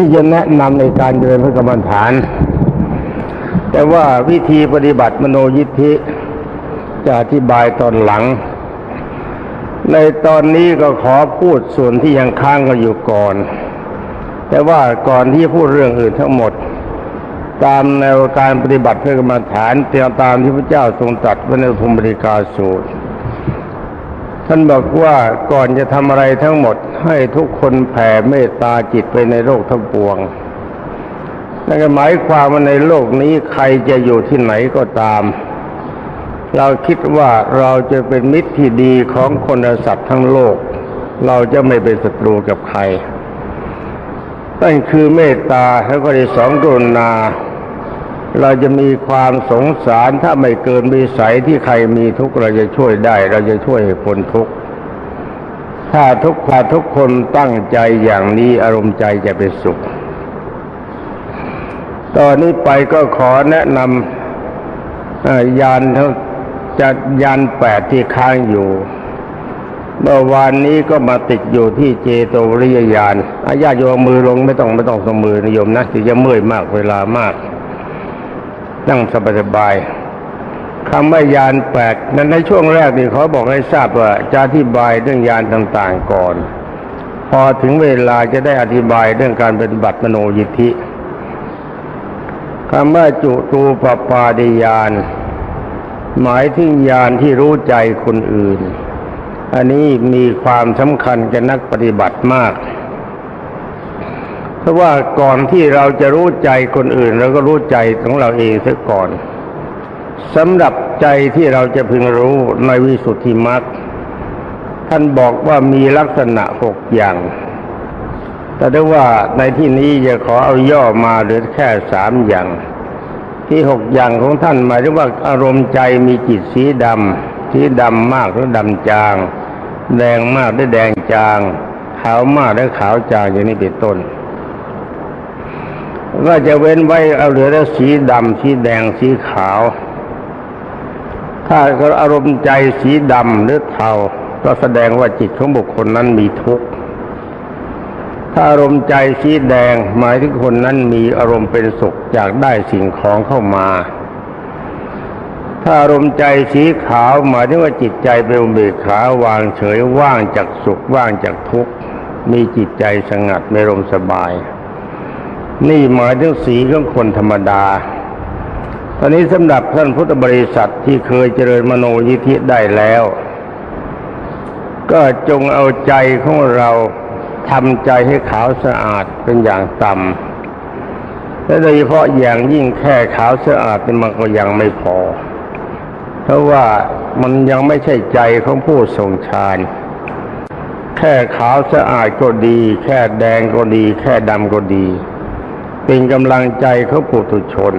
ที่จะแนะนำในการเจริญพระกรรมฐาน แต่ว่าวิธีปฏิบัติมโนยิทธิจะอธิบายตอนหลัง ในตอนนี้ก็ขอพูดส่วนที่ยังค้างกันอยู่ก่อน แต่ว่าก่อนที่พูดเรื่องอื่นทั้งหมด ตามแนวการปฏิบัติเพื่อกรรมฐานเตียมตามที่พระเจ้าทรงตรัสไว้ในภูมิบริกาสูตร ท่านบอกว่าก่อนจะทำอะไรทั้งหมดให้ทุกคนแผ่เมตตาจิตไปในโลกทั้งปวงนั่นก็หมายความว่าในโลกนี้ใครจะอยู่ที่ไหนก็ตาม เราคิดว่าเราจะเป็นมิตรที่ดีของคนและสัตว์ทั้งโลก เราจะไม่เป็นศัตรูกับใครนั่นคือเมตตาแล้วก็ที่สองกรุณา เราจะมีความสงสารถ้าไม่เกินวิสัยที่ใครมีทุกเราจะช่วยได้ เราจะช่วยให้พ้นทุกถ้าทุกขาทุกคนตั้งใจอย่างนี้อารมณ์ใจจะเป็นสุข ตอนนี้ไปก็ขอแนะนำยานทั้งจัดยานแปดที่ค้างอยู่เมื่อวานนี้ก็มาติดอยู่ที่เจโตวริยาณอาญาโยมือลงไม่ต้องไม่ต้องสมือนิยมนะจะเมื่อยมากเวลามาก นั่งสบายๆคำว่ายานแปดนั้นในช่วงแรกนี่เขาบอกให้ทราบว่าจะอธิบายเรื่องยานต่างๆก่อน พอถึงเวลาจะได้อธิบายเรื่องการป็นบัตรมโนยิทธิคำว่าจุตูปปาดิยาน หมายถึงญาณที่รู้ใจคนอื่น อันนี้มีความสำคัญกับนักปฏิบัติมาก เพราะว่าก่อนที่เราจะรู้ใจคนอื่นเราก็รู้ใจของเราเองเสียก่อนสำหรับใจที่เราจะพึงรู้ในวิสุทธิมรรคท่านบอกว่ามีลักษณะหกอย่าง แต่ได้ว่าในที่นี้จะขอเอาย่อมาเหลือแค่สามอย่าง ที่หกอย่างของท่านหมายถึงว่าอารมณ์ใจมีจิตสีดำสีดำมากหรือดำจาง แดงมากหรือแดงจาง ขาวมากหรือขาวจางอย่างนี้เป็นต้น ก็จะเว้นไว้เอาเหลือแต่สีดำสีแดงสีขาว ถ้าอารมณ์ใจสีดำหรือเทาก็แสดงว่าจิตของบุคคลนั้นมีทุกข์ถ้าอารมณ์ใจสีแดงหมายถึงคนนั้นมีอารมณ์เป็นสุขอยากได้สิ่งของเข้ามา ถ้าอารมณ์ใจสีขาวหมายถึงว่าจิตใจเป็นเบิกขาวางเฉยว่างจากสุขว่างจากทุกข์มีจิตใจสงัดไม่รมสบาย นี่หมายถึงสีของคนธรรมดา ตอนนี้สำหรับท่านพุทธบริษัทที่เคยเจริญมโนยิธิได้แล้ว ก็จงเอาใจของเราทำใจให้ขาวสะอาดเป็นอย่างต่ำและโดยเฉพาะอย่างยิ่งแค่ขาวสะอาดนี่มันก็ยังไม่พอ เพราะว่ามันยังไม่ใช่ใจของผู้ทรงฌานแค่ขาวสะอาดก็ดี แค่แดงก็ดี แค่ดำก็ดี เป็นกำลังใจของปุถุชน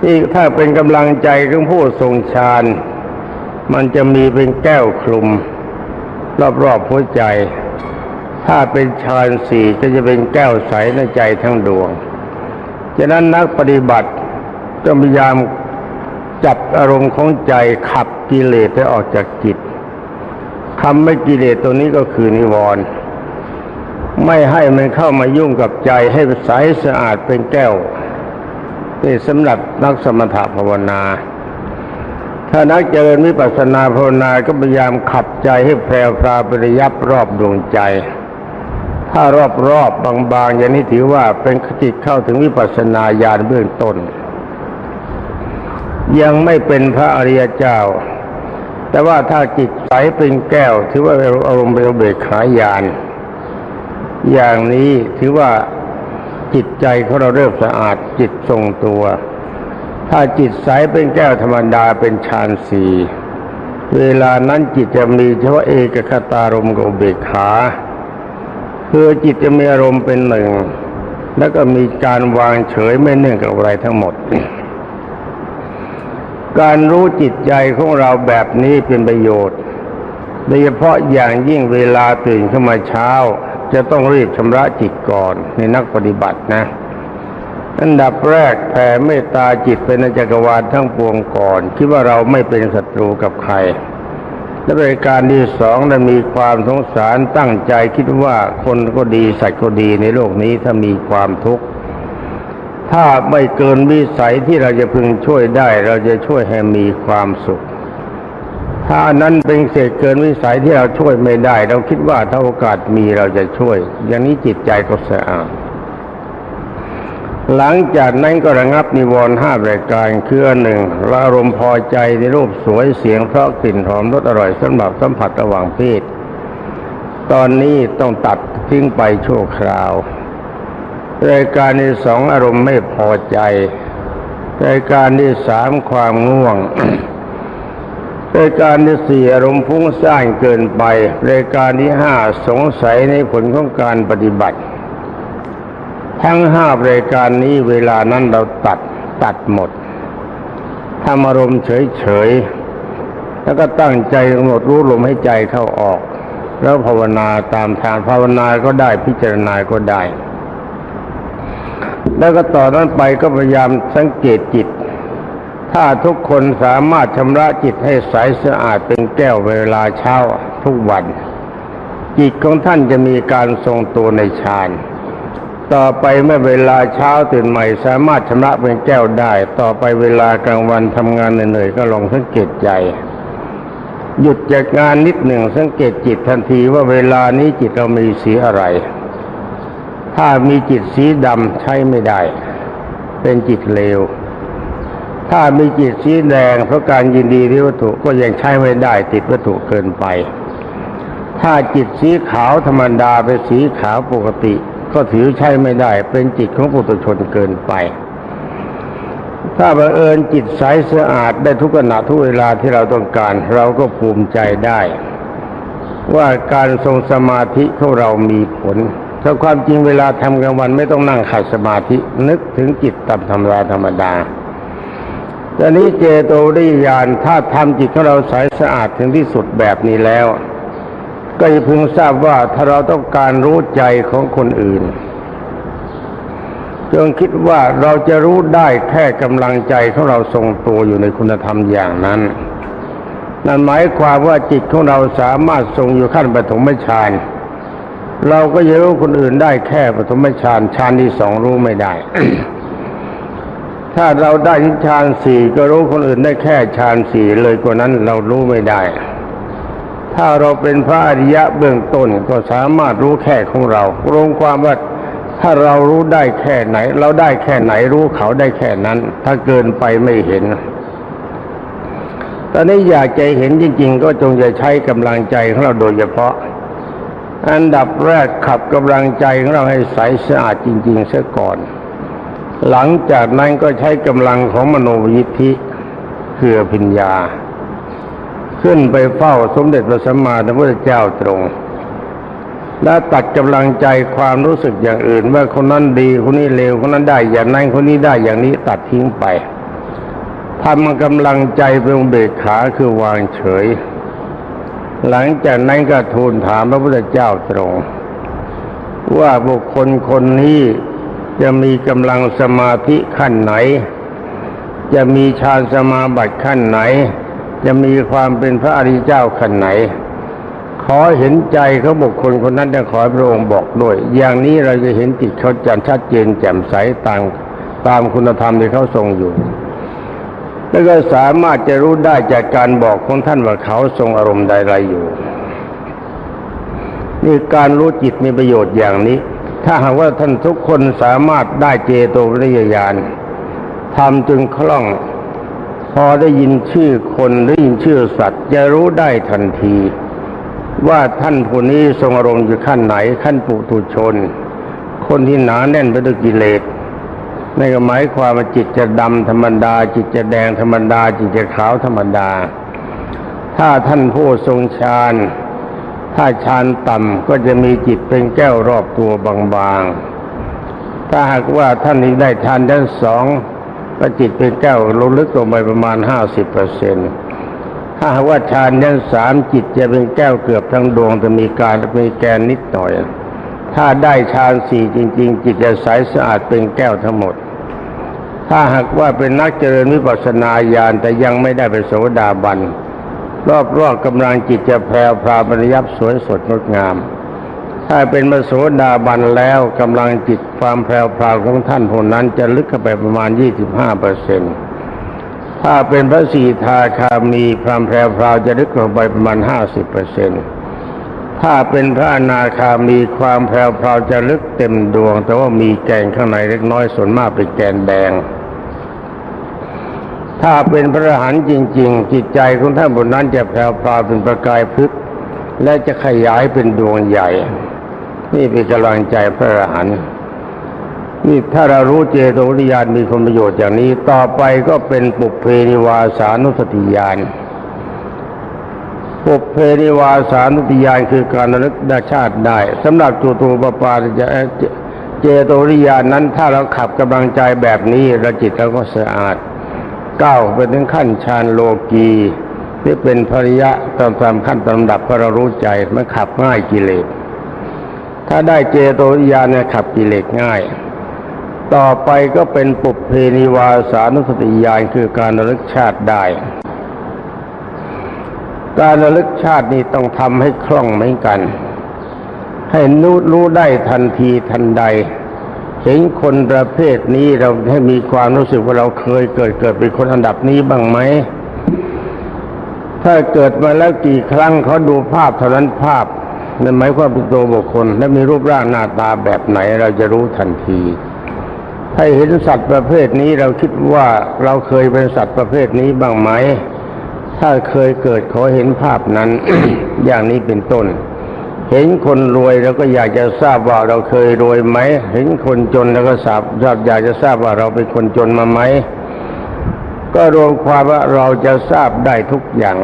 ที่ถ้าเป็นกำลังใจของผู้ทรงฌานมันจะมีเป็นแก้วคลุม รอบๆหัวใจ ถ้าเป็นฌานสี่ก็จะเป็นแก้วใสในใจทั้งดวงฉะนั้นนักปฏิบัติก็พยายามจับอารมณ์ของใจขับกิเลสให้ออกจากจิตคำไม่กิเลสตัวนี้ก็คือนิวรณ์ ไม่ให้มันเข้ามายุ่งกับใจให้ใสสะอาดเป็นแก้วนี่สำหรับนักสมถะภาวนา ถ้านักเจริญวิปัสสนาภาวนาก็พยายามขับใจให้แพรวพราปริยับรอบดวงใจ ถ้ารอบรอบบางๆอย่างนี้ถือว่าเป็นจิตเข้าถึงวิปัสสนาญาณเบื้องต้น ยังไม่เป็นพระอริยเจ้า แต่ว่าถ้าจิตใสเป็นแก้ว ถือว่าอารมณ์เป็นเบกขาญาณ อย่างนี้ถือว่าจิตใจของเราเริ่มสะอาดจิตทรงตัว ถ้าจิตใสเป็นแก้วธรรมดาเป็นฌานสีเวลานั้นจิตจะมีเฉพาะเอกคตารมกับเบกขาคือจิตจะมีอารมณ์เป็นหนึ่ง แล้วก็มีการวางเฉยไม่เนื่องกับอะไรทั้งหมด การรู้จิตใจของเราแบบนี้เป็นประโยชน์โดยเฉพาะอย่างยิ่งเวลาตื่นขึ้นมาเช้า จะต้องรีบชำระจิตก่อนในนักปฏิบัตินะ อันดับแรกแผ่เมตตาจิตเป็นจักรวาลทั้งปวงก่อน คิดว่าเราไม่เป็นศัตรูกับใคร และบริการที่สองนั้นมีความสงสารตั้งใจคิดว่าคนก็ดีสัตว์ก็ดีในโลกนี้ถ้ามีความทุกข์ถ้าไม่เกินวิสัยที่เราจะพึงช่วยได้ เราจะช่วยให้มีความสุข ถ้านั้นเป็นเศษเกินวิสัยที่เราช่วยไม่ได้ เราคิดว่าถ้าโอกาสมีเราจะช่วย อย่างนี้จิตใจก็สะอาดหลังจากนั้นก็ระงับนิวรณ์ห้ารายการคืออันหนึ่งราอารมณ์พอใจในรูปสวยเสียงเพราะกลิ่นหอมรสอร่อยสำหรับสัมผัสระหว่างเพศตอนนี้ต้องตัดทิ้งไปชั่วคราวรายการที่สองอารมณ์ไม่พอใจรายการที่สามความง่วง รายการที่สี่อารมณ์ฟุ้งซ่านเกินไปรายการที่ห้าสงสัยในผลของการปฏิบัติ ทั้งห้ารายการนี้เวลานั้นเราตัดตัดหมดทำอารมณ์เฉยๆแล้วก็ตั้งใจกำหนดรู้ลมให้ใจเข้าออก แล้วภาวนาตามทางภาวนาก็ได้พิจารณาก็ได้ แล้วก็ต่อนนั้นไปก็พยายามสังเกตจิต ถ้าทุกคนสามารถชำระจิตให้ใสสะอาดเป็นแก้วเวลาเช้าทุกวัน จิตของท่านจะมีการทรงตัวในฌานต่อไปเมื่อเวลาเช้าตื่นใหม่ สามารถชำระเป็นแก้วได้ ต่อไปเวลากลางวันทำงานเหนื่อยๆก็ลองสังเกตใจ หยุดจากงานนิดหนึ่งสังเกตจิตทันทีว่าเวลานี้จิตเรามีสีอะไร ถ้ามีจิตสีดำใช้ไม่ได้ เป็นจิตเลว ถ้ามีจิตสีแดงเพราะการยินดีที่วัตถุก็ยังใช้ไม่ได้ติดวัตถุเกินไป ถ้าจิตสีขาวธรรมดาเป็นสีขาวปกติ ก็ถือใช้ไม่ได้ เป็นจิตของปุถุชนเกินไป ถ้าบังเอิญจิตใสสะอาดได้ทุกขณะทุกเวลาที่เราต้องการ เราก็ภูมิใจได้ ว่าการทรงสมาธิของเรามีผลถ้าความจริงเวลาทำกลางวันไม่ต้องนั่งขัดสมาธินึกถึงจิตตามธรรมดาธรรมดา ตอนนี้เจโตวิญญาณถ้าทำจิตของเราใสสะอาดถึงที่สุดแบบนี้แล้ว ก็จะพึงทราบว่าถ้าเราต้องการรู้ใจของคนอื่น จงคิดว่าเราจะรู้ได้แค่กำลังใจของเราทรงตัวอยู่ในคุณธรรมอย่างนั้น นั่นหมายความว่าจิตของเราสามารถทรงอยู่ขั้นปฐมฌานเราก็จะรู้คนอื่นได้แค่ปฐมฌานฌานที่สองรู้ไม่ได้ ถ้าเราได้ที่ฌานสี่ก็รู้คนอื่นได้แค่ฌานสี่เลยกว่านั้นเรารู้ไม่ได้ ถ้าเราเป็นพระอริยะเบื้องต้นก็สามารถรู้แค่ของเรารวมความว่าถ้าเรารู้ได้แค่ไหน เราได้แค่ไหนรู้เขาได้แค่นั้น ถ้าเกินไปไม่เห็น ตอนนี้อยากใจเห็นจริง ๆ ก็จงจะใช้กำลังใจของเราโดยเฉพาะ อันดับแรกขับกำลังใจของเราให้ใสสะอาดจริง ๆเสียก่อน หลังจากนั้นก็ใช้กำลังของมโนยิทธิคือปัญญา ขึ้นไปเฝ้าสมเด็จพระสัมมาสัมพุทธเจ้าตรง และตัดกำลังใจความรู้สึกอย่างอื่น ว่าคนนั้นดีคนนี้เลวคนนั้นได้อย่างนั้นคนนี้ได้อย่างนี้ตัดทิ้งไปทำกำลังใจเป็นเบกขาคือวางเฉย หลังจากนั้นก็ทูลถามพระพุทธเจ้าตรง ว่าบุคคลคนนี้ จะมีกำลังสมาธิขั้นไหน จะมีฌานสมาบัติขั้นไหน จะมีความเป็นพระอริยเจ้าขั้นไหน ขอเห็นใจเขาบุคคลคนนั้นจะขอพระองค์บอกด้วย อย่างนี้เราจะเห็นจิตเขาจันชัดเจนแจ่มใสตามตามคุณธรรมที่เขาทรงอยู่ แล้วก็สามารถจะรู้ได้จากการบอกของท่านว่าเขาทรงอารมณ์ใดๆอยู่นี่การรู้จิตมีประโยชน์อย่างนี้ ถ้าหากว่าท่านทุกคนสามารถได้เจโตวิริยญาณทำจึงคล่อง พอได้ยินชื่อคนได้ยินชื่อสัตว์จะรู้ได้ทันที ว่าท่านผู้นี้ทรงอารมณ์อยู่ขั้นไหนขั้นปุถุชน คนที่หนาแน่นไปด้วยกิเลสในนก็หมายความว่าจิตจะดำธรรมดา จิตจะแดงธรรมดา จิตจะขาวธรรมดา ถ้าท่านผู้ทรงฌาน ถ้าฌานต่ำก็จะมีจิตเป็นแก้วรอบตัวบางๆ ถ้าหากว่าท่านนี้ได้ฌานชั้นสองก็จิตเป็นแก้วลงลึกลงไปประมาณห้าสิบเปอร์เซ็นต์ถ้าหากว่าฌานชั้นสามจิตจะเป็นแก้วเกือบทั้งดวงจะมีการมีแกนนิดหน่อย ถ้าได้ฌานสี่จริง ๆ จิตจะใสสะอาดเป็นแก้วทั้งหมด ถ้าหากว่าเป็นนักเจริญวิปัสสนาญาณแต่ยังไม่ได้เป็นโสดาบัน รอบรอบกำลังจิตจะแพรวพราบรรยับสวยสดงดงาม ถ้าเป็นมโสดาบันแล้วกำลังจิตความแพรวพราของท่านผู้นั้นจะลึกเข้าไปประมาณ 25เปอร์เซ็นต์ถ้าเป็นพระสีทาคามีความแพรวพราจะลึกเข้าไปประมาณ 50เปอร์เซ็นต์ถ้าเป็นพระอนาคามีความแพรวพราจะลึกเต็มดวง แต่ว่ามีแกนข้างในเล็กน้อยส่วนมากเป็นแกนแดง ถ้าเป็นพระอรหันต์จริง ๆ จิตใจของท่านบนนั้นจะแผ่วพราเป็นประกายพลึกและจะขยายเป็นดวงใหญ่ นี่เป็นกำลังใจพระอรหันต์นี่ถ้าเรารู้เจโตวิญาณมีคุณประโยชน์อย่างนี้ต่อไปก็เป็นปุพเพนิวาสานุสติญาณปุพเพนิวาสานุสติญาณคือการระลึกด้ชาติได้สำหรับจุตูปปาจะเจโตวิญาณนั้น ถ้าเราขับกำลังใจแบบนี้เราจิตเราก็สะอาด ก้าวไปถึงขั้นฌานโลกีที่เป็นภริยะตามตามขั้นตามดับพระรู้ใจมันขับง่ายกิเลส ถ้าได้เจโตวิญญาณเนี่ยขับกิเลสง่าย ต่อไปก็เป็นปุพเพนิวาสานุสติญาณคือการระลึกชาติได้ การระลึกชาตินี่ต้องทำให้คล่องเหมือนกัน ให้รู้รู้ได้ทันทีทันใด เห็นคนประเภทนี้เราให้มีความรู้สึกว่าเราเคยเกิดเกิดเป็นคนอันดับนี้บ้างไหม ถ้าเกิดมาแล้วกี่ครั้งเขาดูภาพเท่านั้นภาพนั่นหมายความเป็นตัวบุคคล และมีรูปร่างหน้าตาแบบไหนเราจะรู้ทันที ถ้าเห็นสัตว์ประเภทนี้เราคิดว่าเราเคยเป็นสัตว์ประเภทนี้บ้างไหม ถ้าเคยเกิดขอเห็นภาพนั้น อย่างนี้เป็นต้น เห็นคนรวยเราก็อยากจะทราบว่าเราเคยรวยไหม เห็นคนจนเราก็ทราบทราบอยากจะทราบว่าเราเป็นคนจนมาไหม ก็รวมความว่าเราจะทราบได้ทุกอย่าง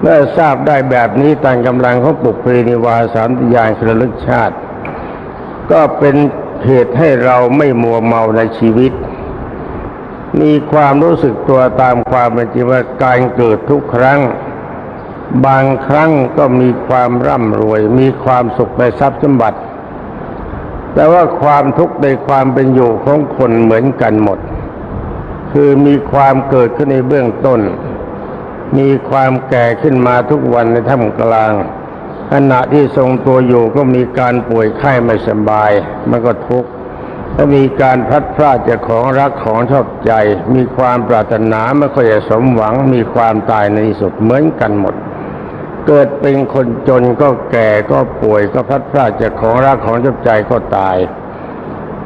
เมื่อทราบได้แบบนี้ตามกำลังของปุกเพนิวาสามติยานครลึกชาติ ก็เป็นเหตุให้เราไม่มัวเมาในชีวิต มีความรู้สึกตัวตามความเป็นจริงว่าการเกิดทุกครั้ง บางครั้งก็มีความร่ำรวย มีความสุขในทรัพย์สมบัติ แต่ว่าความทุกข์ในความเป็นอยู่ของคนเหมือนกันหมด คือมีความเกิดขึ้นในเบื้องต้น มีความแก่ขึ้นมาทุกวันในท่ามกลางขณะที่ทรงตัวอยู่ก็มีการป่วยไข้ไม่สบาย มันก็ทุกข์ถ้ามีการพัดพรากจากของรักของชอบใจ มีความปรารถนาไม่ค่อยสมหวัง มีความตายในที่สุดเหมือนกันหมด เกิดเป็นคนจนก็แก่ก็ป่วยก็พลัดพรากจากของรักของชอบใจก็ตาย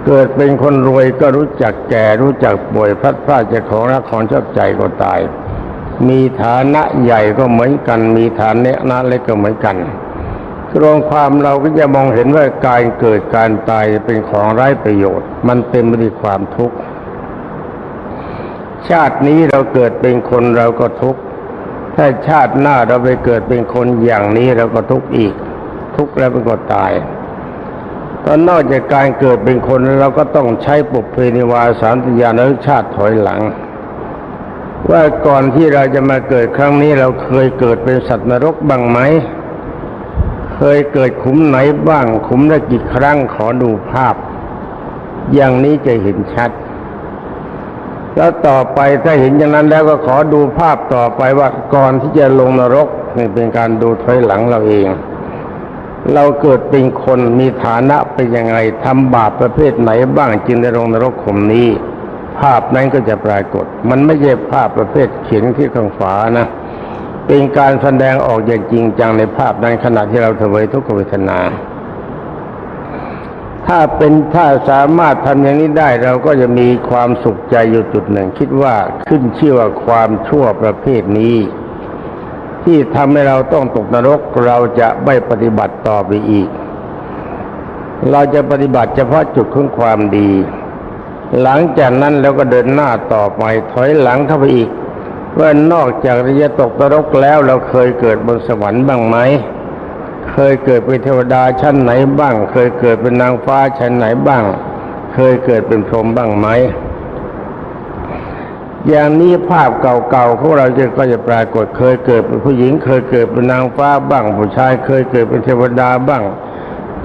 เกิดเป็นคนรวยก็รู้จักแก่รู้จักป่วยพลัดพรากจากของรักของชอบใจก็ตาย มีฐานะใหญ่ก็เหมือนกัน มีฐานะเล็กก็เหมือนกันรวมความเราก็จะมองเห็นว่าการเกิดการตายเป็นของไร้ประโยชน์ มันเต็มไปด้วยความทุกข์ ชาตินี้เราเกิดเป็นคนเราก็ทุกข์ ถ้าชาติหน้าเราไปเกิดเป็นคนอย่างนี้เราก็ทุกข์อีก ทุกข์แล้วมันก็ตายตอนนอกจากการเกิดเป็นคนเราก็ต้องใช้ปุพเพนิวาสามติยานชาติถอยหลัง ว่าก่อนที่เราจะมาเกิดครั้งนี้เราเคยเกิดเป็นสัตว์นรกบ้างไหม เคยเกิดขุมไหนบ้างขุมละกี่ครั้งขอดูภาพ อย่างนี้จะเห็นชัด แล้วต่อไปถ้าเห็นอย่างนั้นแล้วก็ขอดูภาพต่อไปว่าก่อนที่จะลงนรกนี่เป็นการดูถอยหลังเราเอง เราเกิดเป็นคนมีฐานะเป็นยังไงทำบาปประเภทไหนบ้างจึงได้ลงนรกขุมนี้ ภาพนั้นก็จะปรากฏ มันไม่ใช่ภาพประเภทเขียนที่ข้างฝานะ เป็นการแสดงออกอย่างจริงจังในภาพนั้นขณะที่เราเถวยทุกขเวทนา ถ้าเป็นถ้าสามารถทำอย่างนี้ได้เราก็จะมีความสุขใจอยู่จุดหนึ่ง คิดว่าขึ้นชื่อว่าความชั่วประเภทนี้ ที่ทำให้เราต้องตกนรกเราจะไม่ปฏิบัติต่อไปอีก เราจะปฏิบัติเฉพาะจุดของความดี หลังจากนั้นเราก็เดินหน้าต่อไปถอยหลังเข้าไปอีกว่านอกจากจะตกนรกแล้วเราเคยเกิดบนสวรรค์บ้างไหม เคยเกิดเป็นเทวดาชั้นไหนบ้าง เคยเกิดเป็นนางฟ้าชั้นไหนบ้าง เคยเกิดเป็นพรหมบ้างไหม อย่างนี้ภาพเก่าๆของเราจะก็จะปรากฏ เคยเกิดเป็นผู้หญิง เคยเกิดเป็นนางฟ้าบ้าง ผู้ชายเคยเกิดเป็นเทวดาบ้าง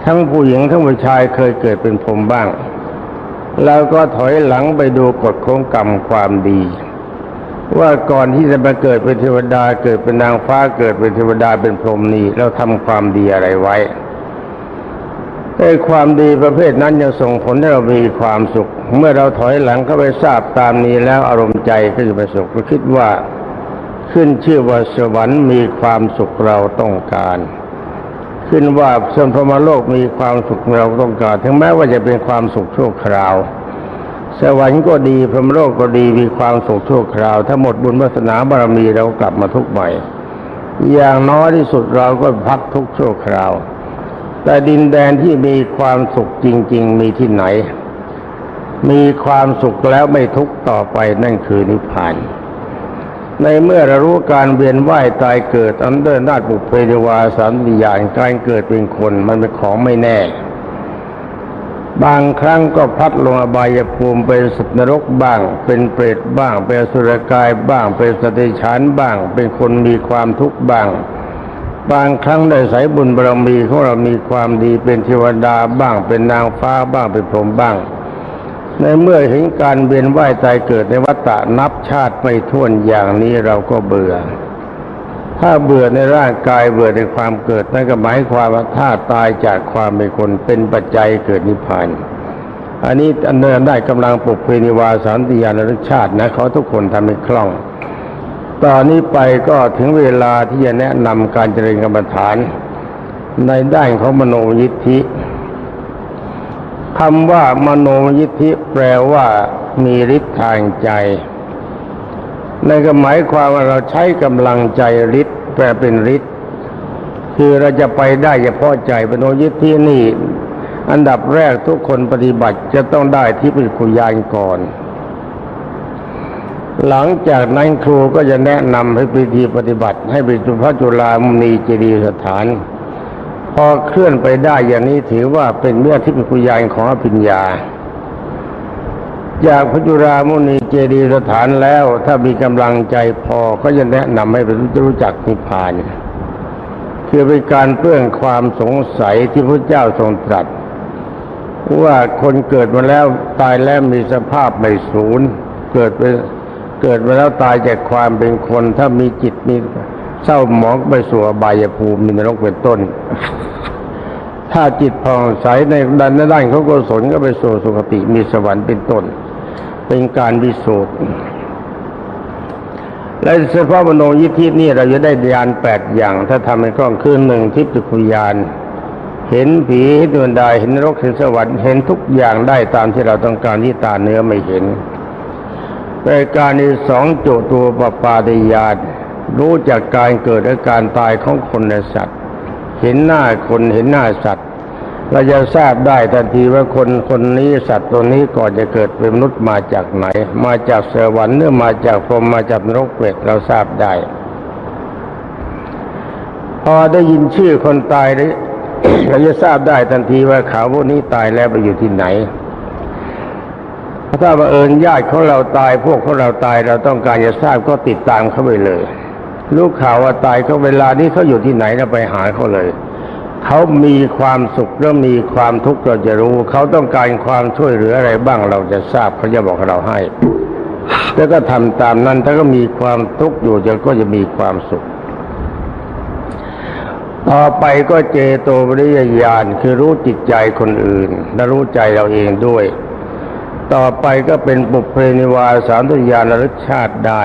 ทั้งผู้หญิงทั้งผู้ชายเคยเกิดเป็นพรหมบ้าง แล้วก็ถอยหลังไปดูกฎของกรรมความดี ว่าก่อนที่จะมาเกิดเป็นเทวดาเกิดเป็นนางฟ้าเกิดเป็นเทวดาเป็นพรหมนี่เราทำความดีอะไรไว้ไอ้ความดีประเภทนั้นยังส่งผลให้เรามีความสุข เมื่อเราถอยหลังเข้าไปทราบตามนี้แล้วอารมณ์ใจก็จะประสบก็คิดว่าขึ้นชื่อว่าสวรรค์มีความสุขเราต้องการ ขึ้นว่าส่วนพรมโลกมีความสุขเราต้องการ ถึงแม้ว่าจะเป็นความสุขชั่วคราว สวรรค์ก็ดีพรหมโลกก็ดีมีความสุขชั่วคราว ถ้าหมดบุญวาสนาบารมีเรากลับมาทุกข์ใหม่ อย่างน้อยที่สุดเราก็พักทุกชั่วคราว แต่ดินแดนที่มีความสุขจริง ๆ มีที่ไหน มีความสุขแล้วไม่ทุกต่อไปนั่นคือนิพพานในเมื่อเรารู้การเวียนว่ายตายเกิดอันเดินนาฏบุพเพเทวาสามวิญญาณการเกิดเป็นคนมันเป็นของไม่แน่ บางครั้งก็พัดลงอบายภูมิเป็นสัตว์นรกบ้าง เป็นเปรตบ้าง เป็นสุรกายบ้าง เป็นสตว์เดรัจฉานบ้าง เป็นคนมีความทุกข์บ้าง บางครั้งได้สายบุญบารมีของเรามีความดีเป็นเทวดาบ้าง เป็นนางฟ้าบ้างเป็นพรหมบ้าง ในเมื่อเห็นการเวียนว่ายตายเกิดในวัฏฏะนับชาติไม่ท้วนอย่างนี้เราก็เบื่อ ถ้าเบื่อในร่างกายเบื่อในความเกิดนั่นก็หมายความว่าถ้าตายจากความเป็นคนเป็นปัจจัยเกิดนิพพานอันนี้อันเนินได้กำลังปลุกเพนิวาสานติยานรชาตินะเขาทุกคนทำให้คล่อง ตอนนี้ไปก็ถึงเวลาที่จะแนะนำการเจริญกรรมฐาน ในด้านของมโนยิทธิคำว่ามโนยิทธิแปลว่ามีฤทธิ์ทางใจ นั่นก็หมายความว่าเราใช้กำลังใจฤทธิ์แปลเป็นฤทธิ์คือเราจะไปได้เฉพาะใจมโนยิทธินี่ อันดับแรกทุกคนปฏิบัติจะต้องได้ที่เป็นคุยานก่อน หลังจากนั้นครูก็จะแนะนำให้พิธีปฏิบัติ ให้ไปจุพระจุฬามณีเจดียสถาน พอเคลื่อนไปได้อย่างนี้ถือว่าเป็นเมื่อที่เป็นคุยานของอภิญญา จากพระจุรามุนีเจดีสถานแล้ว ถ้ามีกำลังใจพอก็จะแนะนำให้ไปรู้จักนิพพาน คือเป็นการเปื้องความสงสัยที่พระเจ้าทรงตรัส ว่าคนเกิดมาแล้วตายแล้วมีสภาพไม่สูญเกิดไปเกิดมาแล้วตายจากความเป็นคน ถ้ามีจิตมีเศร้าหมองไปสู่อบายภูมิมีนรกเป็นต้น ถ้าจิตผ่องใสในด้านด้านเขาก็สนก็ไปสู่สุคติมีสวรรค์เป็นต้น เป็นการวิสูจน์และเฉพาะมโนยิทธินี่เราจะได้ญาณแปดอย่าง ถ้าทำให้คล่องคือหนึ่งทิพย์คุยาน เห็นผีเห็นดวงดาวเห็นนรกเห็นสวรรค์เห็นทุกอย่างได้ตามที่เราต้องการที่ตาเนื้อไม่เห็นรายการที่สองโจตัวปปาติญาณรู้จากการเกิดและการตายของคนและสัตว์ เห็นหน้าคนเห็นหน้าสัตว์ เราจะทราบได้ทันทีว่าคนคนนี้สัตว์ตัวนี้ก่อนจะเกิดเป็นมนุษย์มาจากไหน มาจากสวรรค์หรือมาจากพรหมมาจากนรกเปรตเราทราบได้ พอได้ยินชื่อคนตายเราจะทราบได้ทันทีว่าเขาพวกนี้ตายแล้วไปอยู่ที่ไหนถ้าบังเอิญญาติของเราตาย พวกของเราตายเราต้องการจะทราบก็ติดตามเขาไปเลยรู้ข่าวว่าตายเขาเวลานี้เขาอยู่ที่ไหนเราไปหาเขาเลย เขามีความสุขหรือมีความทุกข์เราจะรู้ เขาต้องการความช่วยเหลืออะไรบ้างเราจะทราบเขาจะบอกเราให้ แล้วก็ทำตามนั้นถ้าก็มีความทุกข์อยู่จะก็จะมีความสุขต่อไปก็เจโตปริยญาณคือรู้จิตใจคนอื่น และรู้ใจเราเองด้วย ต่อไปก็เป็นปุเพนิวาสามตุญาณรสชาติได้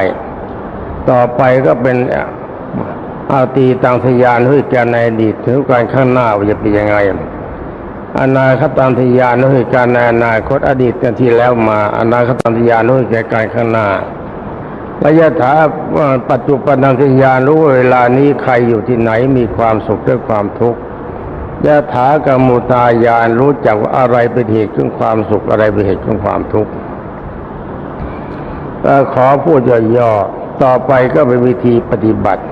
ต่อไปก็เป็น อาตีตังทยานด้วยการในอดีตถึงการข้างหน้าว่าจะเป็นยังไงอนาคตังทยานด้วยการในอนาคตอดีตกันที่แล้วมา อนาคตังทยานด้วยการข้างหน้าระยะถาปัจจุบันตังทยานรู้เวลานี้ใครอยู่ที่ไหนมีความสุขหรือความทุกข์ยะถากรรมุตายานรู้จักว่าอะไรเป็นเหตุของความสุขอะไรเป็นเหตุของความทุกข์ขอพูดย่อๆต่อไปก็เป็นวิธีปฏิบัติ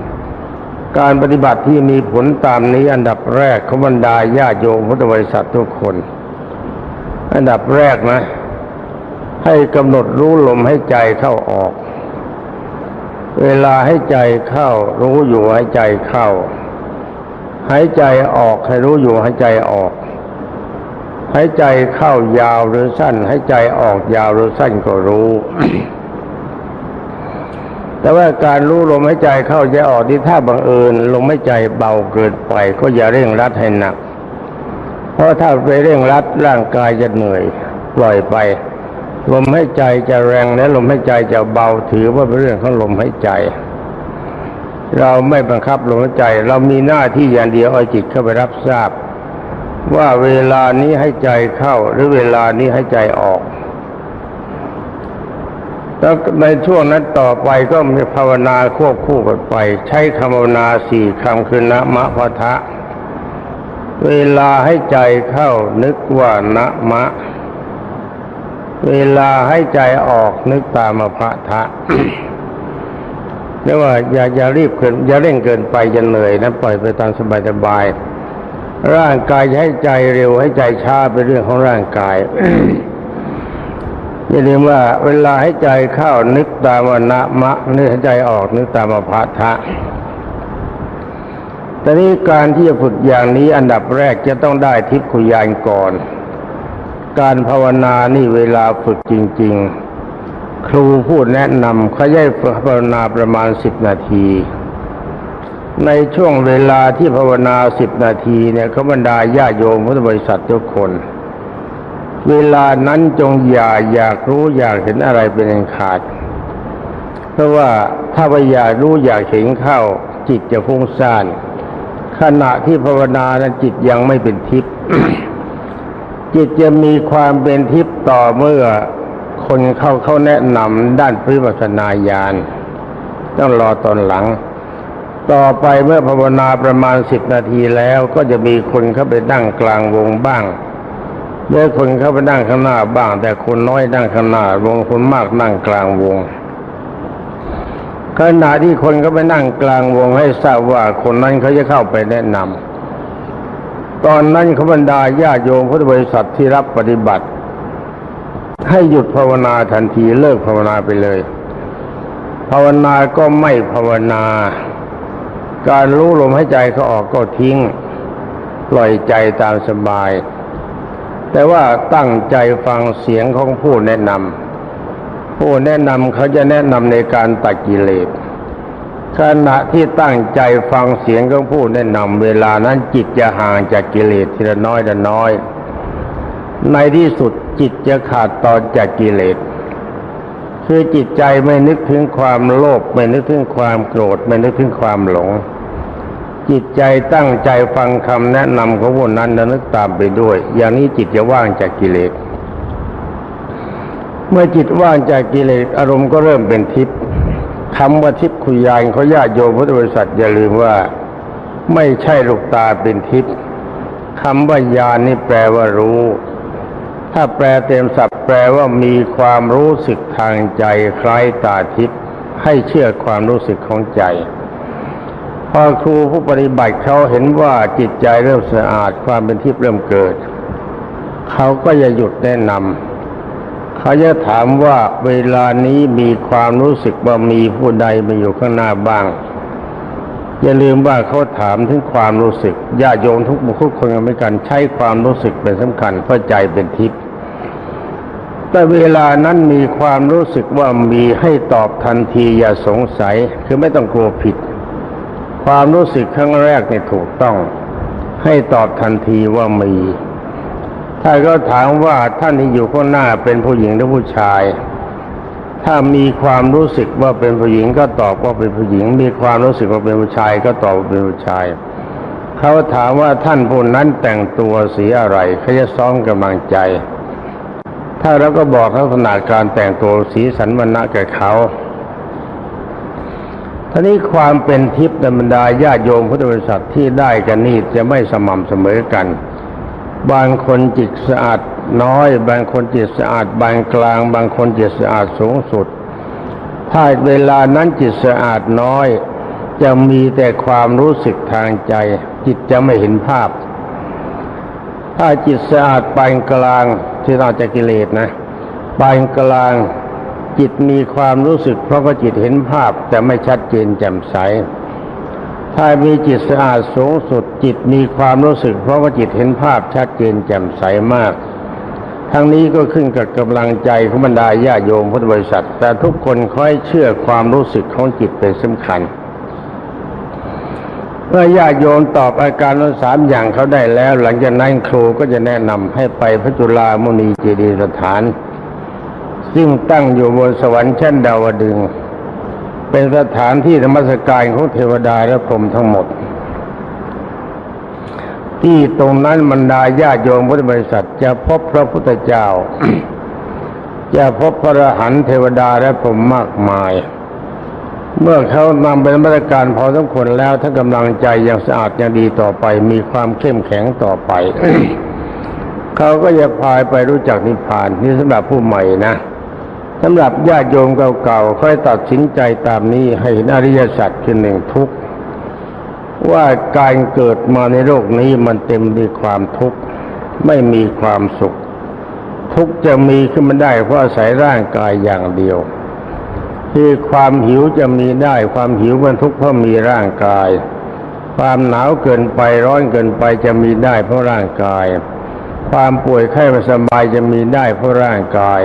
การปฏิบัติที่มีผลตามนี้อันดับแรกขบรรดาญาโยมพุทธบริษัททุกคน อันดับแรกนะ ให้กำหนดรู้ลมให้ใจเข้าออก เวลาให้ใจเข้า รู้อยู่ให้ใจเข้า หายใจออกให้รู้อยู่หายใจออก หายใจเข้ายาวหรือสั้นหายใจออกยาวหรือสั้นก็รู้ แต่ว่าการรู้ลมหายใจเข้าใจออกที่ถ้าบังเอิญลมหายใจเบาเกินไป ก็อย่าเร่งรัดให้หนัก เพราะถ้าไปเร่งรัดร่างกายจะเหนื่อยปล่อยไป ลมหายใจจะแรงและลมหายใจจะเบาถือว่าเป็นเรื่องของลมหายใจ เราไม่บังคับลมหายใจ เรามีหน้าที่อย่างเดียวเอาจิตเข้าไปรับทราบ ว่าเวลานี้ให้ใจเข้าหรือเวลานี้ให้ใจออก แล้วในช่วงนั้นต่อไปก็มีภาวนาควบคู่กันไป ใช้คำภาวนาสี่คำคือนะมะพะทะ เวลาให้ใจเข้านึกว่านะมะ เวลาให้ใจออกนึกตามมาพะทะเรียกว่าอย่าอย่ารีบเกินอย่าเร่งเกินไปจะเหนื่อยนะปล่อยไปตามสบายสบายๆร่างกายให้ใจเร็วให้ใจช้าเป็นเรื่องของร่างกาย อย่าลืมว่าเวลาให้ใจเข้านึกตามวนะมะนึกให้ใจออกนึกตามมาพะทะแต่นี้การที่จะฝึกอย่างนี้อันดับแรกจะต้องได้ทิพย์คุยานก่อน การภาวนานี่เวลาฝึกจริง ๆ ครูพูดแนะนำเขาให้ภาวนาประมาณสิบนาที ในช่วงเวลาที่ภาวนาสิบนาทีเนี่ยเขาบรรดาญาโยมพุทธบริษัททุกคน เวลานั้นจงอย่าอยากรู้อยากเห็นอะไรเป็นอันขาด เพราะว่าถ้าไปอยากรู้อยากเห็นเข้า จิตจะฟุ้งซ่าน ขณะที่ภาวนานั้นจิตยังไม่เป็นทิพย์จิตจะมีความเป็นทิพย์ต่อเมื่อคนเข้าเขาแนะนำด้านพิปัสสนาญาณต้องรอตอนหลัง ต่อไปเมื่อภาวนาประมาณสิบนาทีแล้วก็จะมีคนเข้าไปนั่งกลางวงบ้าง เมื่อคนเข้าไปนั่งข้างหน้าบ้าง แต่คนน้อยนั่งข้างหน้าวงคนมากนั่งกลางวงขณะที่คนเขาไปนั่งกลางวงให้ทราบว่าคนนั้นเขาจะเข้าไปแนะนำตอนนั้นขบรรดาญาโยมพุทธบริษัทที่รับปฏิบัติ ให้หยุดภาวนาทันทีเลิกภาวนาไปเลย ภาวนาก็ไม่ภาวนา การรู้ลมหายใจเขาออกก็ทิ้ง ปล่อยใจตามสบาย แต่ว่าตั้งใจฟังเสียงของผู้แนะนำผู้แนะนำเขาจะแนะนำในการตัดกิเลสขณะที่ตั้งใจฟังเสียงของผู้แนะนำเวลานั้นจิตจะห่างจากกิเลสทีละน้อยละน้อย ในที่สุดจิตจะขาดตอนจากกิเลสคือจิตใจไม่นึกถึงความโลภไม่นึกถึงความโกรธไม่นึกถึงความหลง จิตใจตั้งใจฟังคำแนะนำของผู้นั้นและนึกตามไปด้วย อย่างนี้จิตจะว่างจากกิเลส เมื่อจิตว่างจากกิเลสอารมณ์ก็เริ่มเป็นทิพย์คำว่าทิพย์คุยานเขาญาติโยมพุทธบริษัทอย่าลืมว่าไม่ใช่ลูกตาเป็นทิพย์คำว่าญาณนี่แปลว่ารู้ ถ้าแปลเต็มศัพท์แปลว่ามีความรู้สึกทางใจคล้ายตาทิพย์ให้เชื่อความรู้สึกของใจ พอครูผู้ปฏิบัติเขาเห็นว่าจิตใจเริ่มสะอาดความเป็นทิพย์เริ่มเกิด เขาก็จะหยุดแนะนำเขาจะถามว่าเวลานี้มีความรู้สึกว่ามีผู้ใดมาอยู่ข้างหน้าบ้าง อย่าลืมว่าเขาถามถึงความรู้สึกญาโยมทุกบุคคลคนเหมือนกันใช้ความรู้สึกเป็นสำคัญเพราะใจเป็นทิพย์แต่เวลานั้นมีความรู้สึกว่ามีให้ตอบทันทีอย่าสงสัยคือไม่ต้องกลัวผิด ความรู้สึกครั้งแรกเนี่ยถูกต้อง ให้ตอบทันทีว่ามี ถ้าก็ถามว่าท่านที่อยู่ข้างหน้าเป็นผู้หญิงหรือผู้ชาย ถ้ามีความรู้สึกว่าเป็นผู้หญิงก็ตอบว่าเป็นผู้หญิง มีความรู้สึกว่าเป็นผู้ชาย ก็ตอบว่าเป็นผู้ชาย เขาถามว่าท่านผู้นั้นแต่งตัวสีอะไรเขาจะซ้อมกำลังใจ ถ้าเราก็บอกลักษณะการแต่งตัวสีสันวันณะแก่เขา ท่านี้ความเป็นทิพย์ในบรรดาญาโยมพุทธบริษัทที่ได้กันนี่จะไม่สม่ำเสมอกัน บางคนจิตสะอาดน้อย บางคนจิตสะอาดบางกลาง บางคนจิตสะอาดสูงสุด ถ้าเวลานั้นจิตสะอาดน้อย จะมีแต่ความรู้สึกทางใจ จิตจะไม่เห็นภาพ ถ้าจิตสะอาดปานกลางที่เราจะกิเลสนะปานกลาง จิตมีความรู้สึก เพราะว่าจิตเห็นภาพแต่ไม่ชัดเจนแจ่มใส ถ้ามีจิตสะอาดสูงสุด จิตมีความรู้สึก เพราะว่าจิตเห็นภาพชัดเจนแจ่มใสมาก ทั้งนี้ก็ขึ้นกับกำลังใจของบรรดาญาโยมพุทธบริษัท แต่ทุกคนค่อยเชื่อความรู้สึกของจิตเป็นสำคัญเมื่อญาติโยมตอบอาการทั้งสามอย่างเขาได้แล้ว หลังจากนั้นครูก็จะแนะนำให้ไปพระจุลามุนีเจดีสถาน ซึ่งตั้งอยู่บนสวรรค์ชั้นดาวดึง เป็นสถานที่ธรรมสการของเทวดาและพรหมทั้งหมด ที่ตรงนั้นบรรดาญาโยมพุทธบริษัทจะพบพระพุทธเจ้า จะพบพระอรหันต์เทวดาและพรหมมากมาย เมื่อเขานำเป็นมาตรการพอสมควรแล้วถ้ากำลังใจยังสะอาดยังดีต่อไป มีความเข้มแข็งต่อไปเขาก็จะพายไปรู้จักนิพพานนี่สำหรับผู้ใหม่นะ สำหรับญาติโยมเก่าๆค่อยตัดสินใจตามนี้ให้นอริยสัจคือหนึ่งทุกข์ว่าการเกิดมาในโลกนี้มันเต็มด้วยความทุกข์ไม่มีความสุข ทุกจะมีขึ้นมาได้เพราะอาศัยร่างกายอย่างเดียวคือความหิวจะมีได้ ความหิวมันทุกข์เพราะมีร่างกาย ความหนาวเกินไปร้อนเกินไปจะมีได้เพราะร่างกาย ความป่วยไข้ไม่สบายจะมีได้เพราะร่างกาย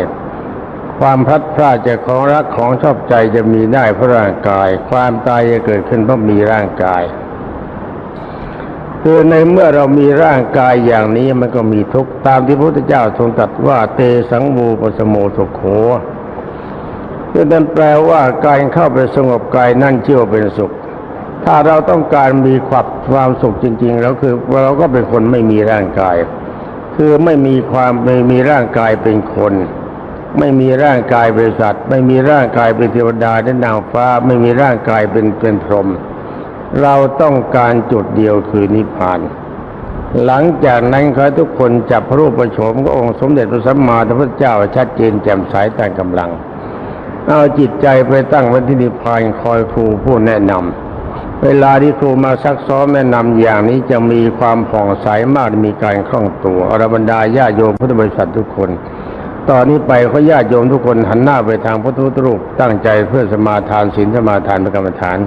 ความพลัดพรากจากของรักของชอบใจจะมีได้เพราะร่างกาย ความตายจะเกิดขึ้นเพราะมีร่างกาย คือในเมื่อเรามีร่างกายอย่างนี้มันก็มีทุกข์ตามที่พระพุทธเจ้าทรงตรัสว่าเตสังวูปสโมสุโขคือนั่นแปลว่าการเข้าไปสงบกายนั่นเชื่อว่าเป็นสุข ถ้าเราต้องการมีความความสุขจริง ๆ แล้วคือเราก็เป็นคนไม่มีร่างกาย คือไม่มีความไม่มีร่างกายเป็นคน ไม่มีร่างกายเป็นสัตว์ ไม่มีร่างกายเป็นเทวดาและนางฟ้า ไม่มีร่างกายเป็นเป็นพรหมเราต้องการจุดเดียวคือนิพพาน หลังจากนั้นขอให้ทุกคนจับพระรูปประโฉมขององค์สมเด็จพระสัมมาสัมพุทธเจ้าชัดเจนแจ่มใสตามกำลัง เอาจิตใจไปตั้งไว้ที่นิพพานคอยครูผู้แนะนำเวลาที่ครูมาซักซ้อมแนะนำอย่างนี้จะมีความผ่องใสมากมีการคล่องตัวอรบรรดาญาโยมพุทธบริษัททุกคน ตอนนี้ไปขอญาติโยมทุกคนหันหน้าไปทางพระพุทธรูปตั้งใจเพื่อสมาทานศีลสมาทานพระกรรมฐาน